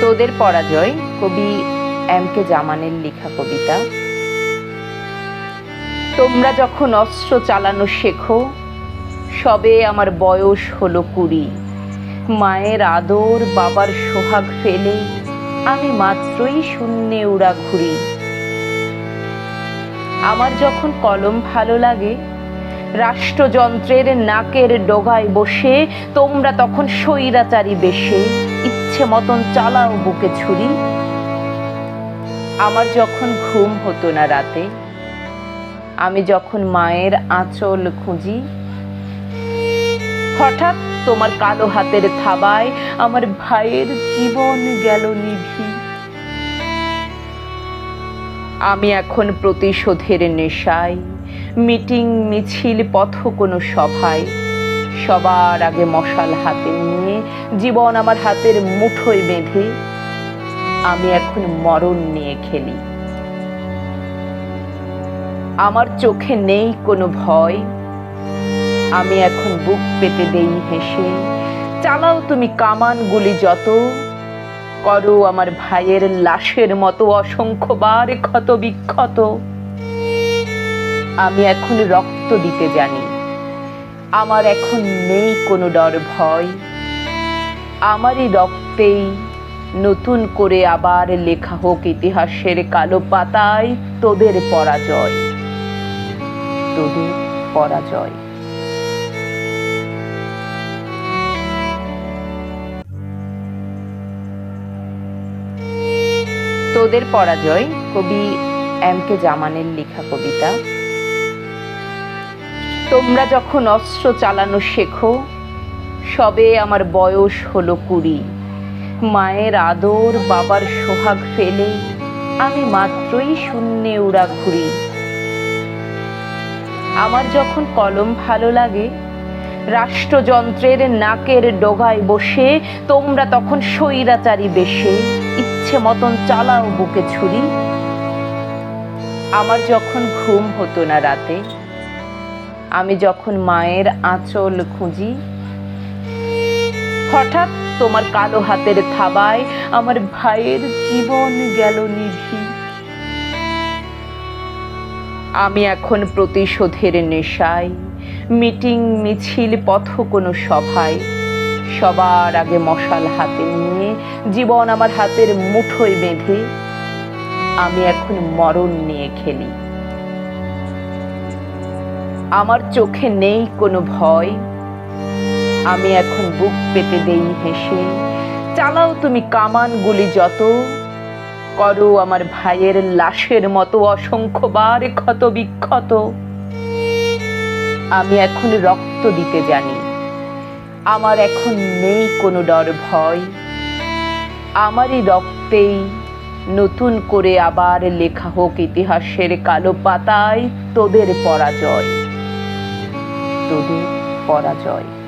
তোদের পরাজয়, কবি এম কে জামানের লেখা কবিতা। তোমরা যখন অস্ত্র চালানো শেখো, সবে আমার বয়স হলো কুড়ি। মায়ের আদর, বাবার সোহাগ ফেলে, আমি মাত্রই শূন্যে উড়া ঘুরি। আমার যখন কলম ভালো লাগে, রাষ্ট্রযন্ত্রের নাকের ডোগায় বসে, তোমরা তখন স্বৈরাচারী বেশে ইচ্ছে মতন চালাও বুকে ছুরি। আমার যখন ঘুম হতো না রাতে, আমি যখন মায়ের আঁচল খুঁজি, হঠাৎ তোমার কালো হাতের থাবায় আমার ভাইয়ের জীবন গেল নিভি। আমি এখন প্রতিশোধের নেশায়, মিটিং, মিছিল, পথ কোনো সভায় সবার আগে মশাল হাতে নিয়ে, জীবন আমার হাতের মুঠোয় বেঁধে, আমি এখন মরণ নিয়ে খেলি। আমার চোখে নেই কোনো ভয়, আমি এখন বুক পেতে দেই হেসে, চালাও তুমি কামান গুলি যত, করো আমার ভাইয়ের লাশের মতো অসংখ্যবার ক্ষত বিক্ষত আমি এখন রক্ত দিতে জানি। আমার এখন নেই কোনো ডর ভয়। আমারই রক্তেই নতুন করে আবার লেখা হোক ইতিহাসের কালো পাতায় তোদের পরাজয়। তোদের পরাজয়। তোদের পরাজয় কবি এম কে জামানের লেখা কবিতা। তোমরা যখন অস্ত্র চালানো শেখো, সবে আমার বয়স হলো কুড়ি। মায়ের আদর, বাবার সোহাগ ফেলে আমি মাত্রই শূন্যে উড়া ঘুরি। আমার যখন কলম ভালো লাগে, রাষ্ট্রযন্ত্রের নাকের ডোগায় বসে, তোমরা তখন স্বৈরাচারী বেশে, ইচ্ছে মতন চালাও বুকে ছুরি। আমার যখন ঘুম হতো না রাতে আমি যখন মায়ের আঁচল খুঁজি, হঠাৎ তোমার কালো হাতের থাবায় আমার ভাইয়ের জীবন গেল নিভি আমি এখন প্রতিশোধের নেশায়, মিটিং মিছিল পথ কোনো সভায়, সবার আগে মশাল হাতে নিয়ে জীবন আমার হাতের মুঠোয় বেঁধে, আমি এখন মরণ নিয়ে খেলি। আমার চোখে নেই কোনো ভয়। আমি এখন বুক পেতে দেই হেসে, চালাও তুমি কামান গুলি যত। করো আমার ভাইয়ের লাশের মতো অসংখ্যবার ক্ষত বিক্ষত আমি এখন রক্ত দিতে জানি, আমার এখন নেই কোনো ডর ভয়। আমারই রক্তেই নতুন করে আবার লেখা হোক ইতিহাসের কালো পাতায় তোদের পরাজয়। তোদের পরাজয়।